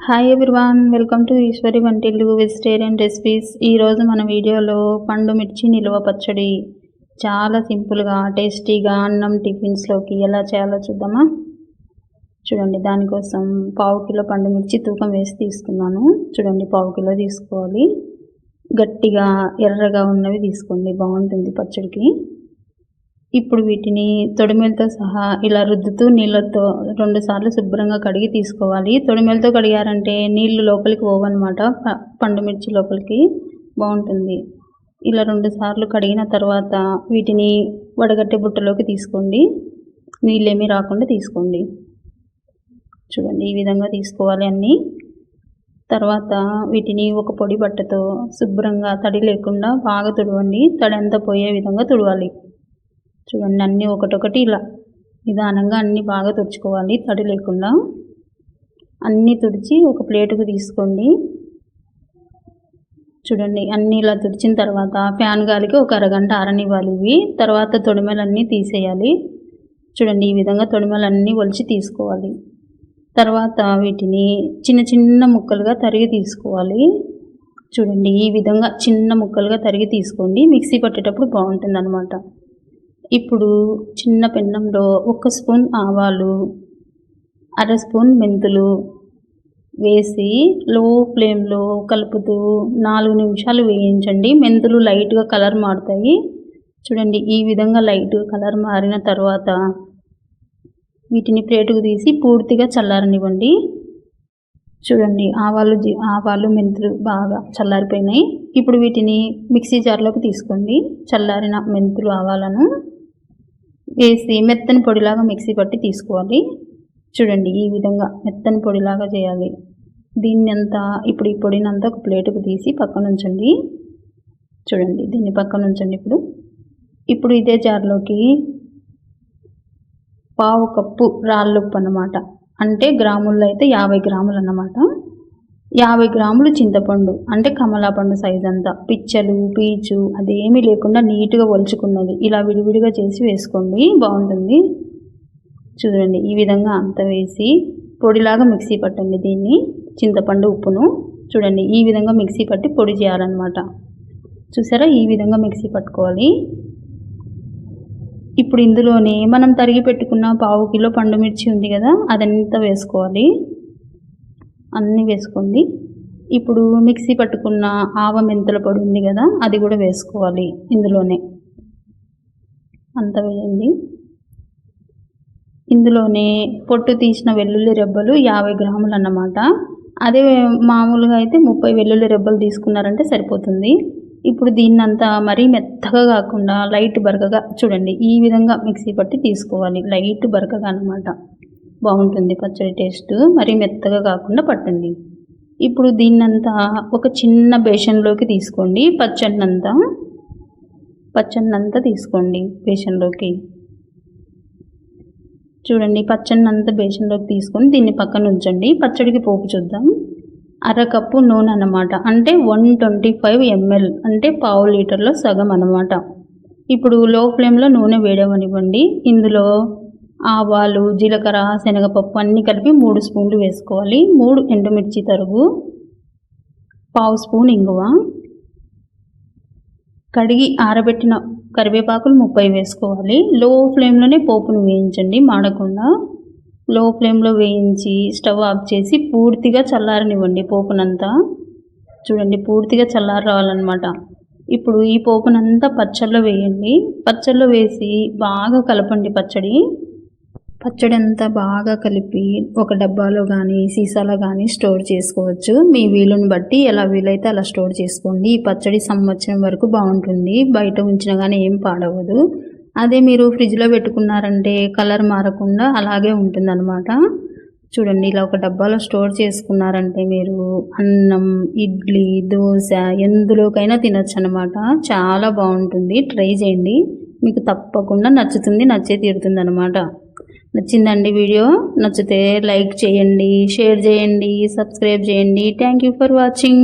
Hi everyone welcome to Eshwari వంటిల్లు vegetarian recipes ఈరోజు మన వీడియోలో పండు మిర్చి నిల్వ పచ్చడి. చాలా సింపుల్గా టేస్టీగా అన్నం టిఫిన్స్లోకి ఎలా చేయాలో చూద్దామా? చూడండి దానికోసం పావు కిలో పండు మిర్చి తూకం వేసి తీసుకున్నాను. చూడండి పావు కిలో తీసుకోవాలి. గట్టిగా ఎర్రగా ఉన్నవి తీసుకోండి బాగుంటుంది పచ్చడికి. ఇప్పుడు వీటిని తొడిమెలతో సహా ఇలా రుద్దుతూ నీళ్ళతో రెండు సార్లు శుభ్రంగా కడిగి తీసుకోవాలి. తొడిమెలతో కడిగారంటే నీళ్ళు లోపలికి పోవన్నమాట. పండు మిర్చి లోపలికి బాగుంటుంది. ఇలా రెండు సార్లు కడిగిన తర్వాత వీటిని వడగట్టే బుట్టలోకి తీసుకోండి. నీళ్ళేమీ రాకుండా తీసుకోండి. చూడండి ఈ విధంగా తీసుకోవాలి అన్నీ. తర్వాత వీటిని ఒక పొడి బట్టతో శుభ్రంగా తడి లేకుండా బాగా తుడవండి. తడి అంతా పోయే విధంగా తుడవాలి. చూడండి అన్నీ ఒకటొకటి ఇలా నిదానంగా అన్నీ బాగా తుడుచుకోవాలి. తడి లేకుండా అన్నీ తుడిచి ఒక ప్లేటుకు తీసుకోండి. చూడండి అన్నీ ఇలా తుడిచిన తర్వాత ఫ్యాన్ గాలికి ఒక అరగంట ఆరనివ్వాలి ఇవి. తర్వాత తొడిమెలన్నీ తీసేయాలి. చూడండి ఈ విధంగా తొడిమలన్నీ ఒలిచి తీసుకోవాలి. తర్వాత వీటిని చిన్న చిన్న ముక్కలుగా తరిగి తీసుకోవాలి. చూడండి ఈ విధంగా చిన్న ముక్కలుగా తరిగి తీసుకోండి. మిక్సీ పట్టేటప్పుడు బాగుంటుంది అనమాట ఇప్పుడు చిన్న పెన్నంలో ఒక స్పూన్ ఆవాలు అర స్పూన్ మెంతులు వేసి లో ఫ్లేమ్లో కలుపుతూ నాలుగు నిమిషాలు వేయించండి. మెంతులు లైట్గా కలర్ మారుతాయి. చూడండి ఈ విధంగా లైట్గా కలర్ మారిన తర్వాత వీటిని ప్లేటుకు తీసి పూర్తిగా చల్లారనివ్వండి. చూడండి ఆవాలు ఆవాలు మెంతులు బాగా చల్లారిపోయినాయి. ఇప్పుడు వీటిని మిక్సీ జార్లోకి తీసుకోండి. చల్లారిన మెంతులు ఆవాలను వేసి మెత్తని పొడిలాగా మిక్సీ పట్టి తీసుకోవాలి. చూడండి ఈ విధంగా మెత్తని పొడిలాగా చేయాలి. దీన్ని అంతా ఇప్పుడు ఈ పొడిని అంతా ఒక ప్లేటుకు తీసి పక్కన ఉంచండి. చూడండి దీన్ని పక్కన ఉంచండి ఇప్పుడు. ఇప్పుడు ఇదే జార్లోకి పావు కప్పు రాళ్ళుప్పు అన్నమాట. అంటే గ్రాముల్లో అయితే యాభై గ్రాములు అన్నమాట. యాభై గ్రాములు చింతపండు అంటే కమలాపండు సైజ్ అంతా. పిచ్చలు పీచు అదేమీ లేకుండా నీట్గా ఒలుచుకున్నది ఇలా విడివిడిగా చేసి వేసుకోండి. బాగుంటుంది. చూడండి ఈ విధంగా అంత వేసి పొడిలాగా మిక్సీ పట్టండి దీన్ని. చింతపండు ఉప్పును. చూడండి ఈ విధంగా మిక్సీ పట్టి పొడి చేయాలన్నమాట. చూసారా? ఈ విధంగా మిక్సీ పట్టుకోవాలి. ఇప్పుడు ఇందులోనే మనం తరిగి పెట్టుకున్న పావు కిలో పండు మిర్చి ఉంది కదా అదంతా వేసుకోవాలి. అన్నీ వేసుకోండి. ఇప్పుడు మిక్సీ పట్టుకున్న ఆవ మెంతుల పొడి ఉంది కదా అది కూడా వేసుకోవాలి ఇందులోనే. అంత వేయండి. ఇందులోనే పొట్టు తీసిన వెల్లుల్లి రెబ్బలు యాభై గ్రాములు అన్నమాట. అదే మామూలుగా అయితే ముప్పై వెల్లుల్లి రెబ్బలు తీసుకున్నారంటే సరిపోతుంది. ఇప్పుడు దీన్నంతా మరీ మెత్తగా కాకుండా లైట్ బరకగా చూడండి ఈ విధంగా మిక్సీ పట్టి తీసుకోవాలి. లైట్ బరకగా అనమాట బాగుంటుంది పచ్చడి టేస్ట్ మరీ మెత్తగా కాకుండా పట్టండి. ఇప్పుడు దీన్నంతా ఒక చిన్న బేషన్లోకి తీసుకోండి. పచ్చడినంతా పచ్చడినంతా తీసుకోండి బేషన్లోకి. చూడండి పచ్చడినంతా బేషన్లోకి తీసుకొని దీన్ని పక్కన ఉంచండి. పచ్చడికి పోపు చూద్దాం. అరకప్పు నూనె అన్నమాట. అంటే వన్ ట్వంటీ ఫైవ్ ఎంఎల్ అంటే పావు లీటర్లో సగం అన్నమాట. ఇప్పుడు లో ఫ్లేమ్లో నూనె వేయడమనివ్వండి ఇందులో ఆవాలు జీలకర్ర శనగపప్పు అన్నీ కలిపి మూడు స్పూన్లు వేసుకోవాలి. మూడు ఎండుమిర్చి తరుగు పావు స్పూన్ ఇంగువ కడిగి ఆరబెట్టిన కరివేపాకులు ముప్పై వేసుకోవాలి. లో ఫ్లేమ్లోనే పోపును వేయించండి మాడకుండా. లో ఫ్లేమ్లో వేయించి స్టవ్ ఆఫ్ చేసి పూర్తిగా చల్లారనివ్వండి పోపునంతా. చూడండి పూర్తిగా చల్లారి రావాలన్నమాట ఇప్పుడు ఈ పోపునంతా పచ్చళ్ళలో వేయండి. పచ్చళ్ళలో వేసి బాగా కలపండి పచ్చడి. పచ్చడి అంతా బాగా కలిపి ఒక డబ్బాలో కానీ సీసాలో కానీ స్టోర్ చేసుకోవచ్చు. మీ వీలుని బట్టి ఎలా వీలైతే అలా స్టోర్ చేసుకోండి. ఈ పచ్చడి సంవత్సరం వరకు బాగుంటుంది. బయట ఉంచినా కానీ ఏం పాడవదు. అదే మీరు ఫ్రిడ్జ్లో పెట్టుకున్నారంటే కలర్ మారకుండా అలాగే ఉంటుందన్నమాట. చూడండి ఇలా ఒక డబ్బాలో స్టోర్ చేసుకున్నారంటే మీరు అన్నం ఇడ్లీ దోశ ఎందులోకైనా తినచ్చు అనమాట చాలా బాగుంటుంది. ట్రై చేయండి. మీకు తప్పకుండా నచ్చుతుంది నచ్చే తీరుతుంది అనమాట నచ్చిందండి వీడియో నచ్చితే లైక్ చేయండి షేర్ చేయండి సబ్స్క్రైబ్ చేయండి. Thank for watching